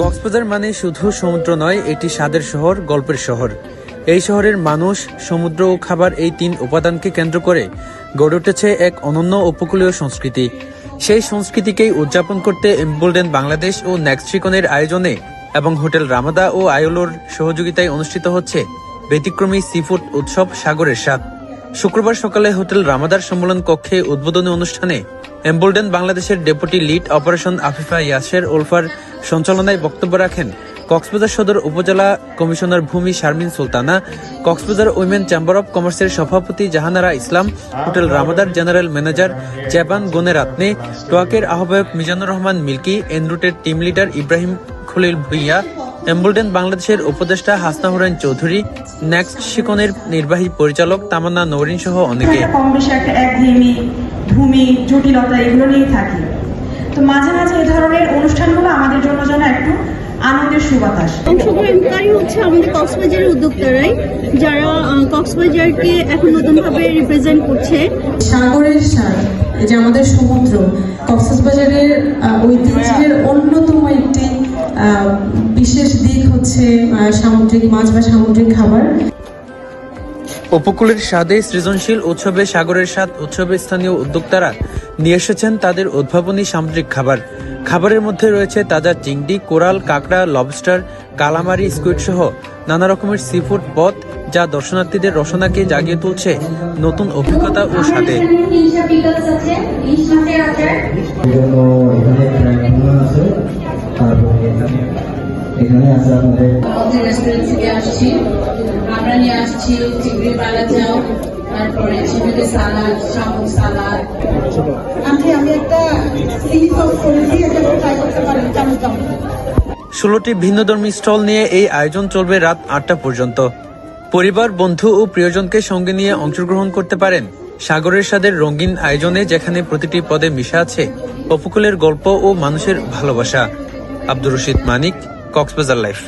কক্সবাজার মানে শুধু সমুদ্র নয়, এটি স্বাদের শহর, গল্পের শহর। এই শহরের মানুষ, সমুদ্র ও খাবার এই তিন উপাদানকে কেন্দ্র করে গড়ে উঠেছে এক অনন্য উপকূলীয় সংস্কৃতি। সেই সংস্কৃতিকেই উদযাপন করতে এমবোল্ডেন বাংলাদেশ ও নেক্সট্রিকনের আয়োজনে এবং হোটেল রামাদা ও আয়োলোর সহযোগিতায় অনুষ্ঠিত হচ্ছে ব্যতিক্রমী সিফুড উৎসব সাগরের স্বাদ। শুক্রবার সকালে হোটেল রামাদার সম্মেলন কক্ষে উদ্বোধনী অনুষ্ঠানে এম্বোল্ডেন বাংলাদেশের deputy lead operation Afifa Yasser ওলফার সঞ্চালনায় বক্তব্য রাখেন কক্সবাজার সদর উপজেলা কমিশনার ভূমি Sharmin Sultana, Cox's Bazar women chamber of কমার্সের সভাপতি জাহানারা ইসলাম, হোটেল রামাদার জেনারেল ম্যানেজার চেবান গনের আতনে টোয়াকের আহ্বায়ক মিজানুর রহমান মিল্কি, এনরুটের টিম লিডার ইব্রাহিম খলিল ভুইয়া এম্বুলডেন বাংলাদেশের উপদেষ্টা হাসনা হুরাইন চৌধুরী নেক্সট শিকনের নির্বাহী পরিচালক তামান্না নৌরিন সহ অনেকে। একটা কম বেশি একটা একঘেয়েমি ভূমি জটিলতা এগুলো নিয়েই থাকি। তো মাঝে মাঝে এই ধরনের অনুষ্ঠানগুলো আমাদের জন্য যেন একটু আনন্দের সুবাতাস। অংশগ্রহণকারী হচ্ছে আমাদের কক্সবাজারের উদ্যোক্তারাই যারা কক্সবাজারকে এখন নতুনভাবে রিপ্রেজেন্ট করছে। সাগরের স্বাদ যে আমাদের সমুদ্র কক্সবাজারের আহ, হচ্ছে সামুদ্রিক মাছ বা সামুদ্রিক খাবার। উপকূলের স্বাদে সৃজনশীল উৎসবে সাগরের স্বাদ উৎসবে স্থানীয় উদ্যোক্তারা নিয়ে এসেছেন তাদের উদ্ভাবনী সামুদ্রিক খাবার। খাবারের মধ্যে রয়েছে তাজা চিংড়ি কোরাল কাঁকড়া লবস্টার কালামারি স্কুইড সহ নানা রকমের সিফুড পদ যা দর্শনার্থীদের রসনাকে জাগিয়ে তুলছে নতুন অভিজ্ঞতা ও স্বাদে। এখানে আছে আমাদের আমাদের রেস্টুরেন্ট থেকে আসছি। আমরা নিয়ে আসছি চিংড়ি পালা চাও তারপরে চিংড়ি সালাদ শামুক সালাদ। আজকে আমি একটা চিলি সস করেছি এটা ট্রাই করতে পারেন কেমন কেমন? ষোলোটি ভিন্নধর্মী স্টল নিয়ে এই আয়োজন চলবে রাত আটটা পর্যন্ত। পরিবার বন্ধু ও প্রিয়জনকে সঙ্গে নিয়ে অংশগ্রহণ করতে পারেন সাগরের স্বাদের রঙিন আয়োজনে যেখানে প্রতিটি পদে মিশা আছে উপকূলের গল্প ও মানুষের ভালোবাসা। আব্দুর রশিদ মানিক কক্সবাজার লাইফ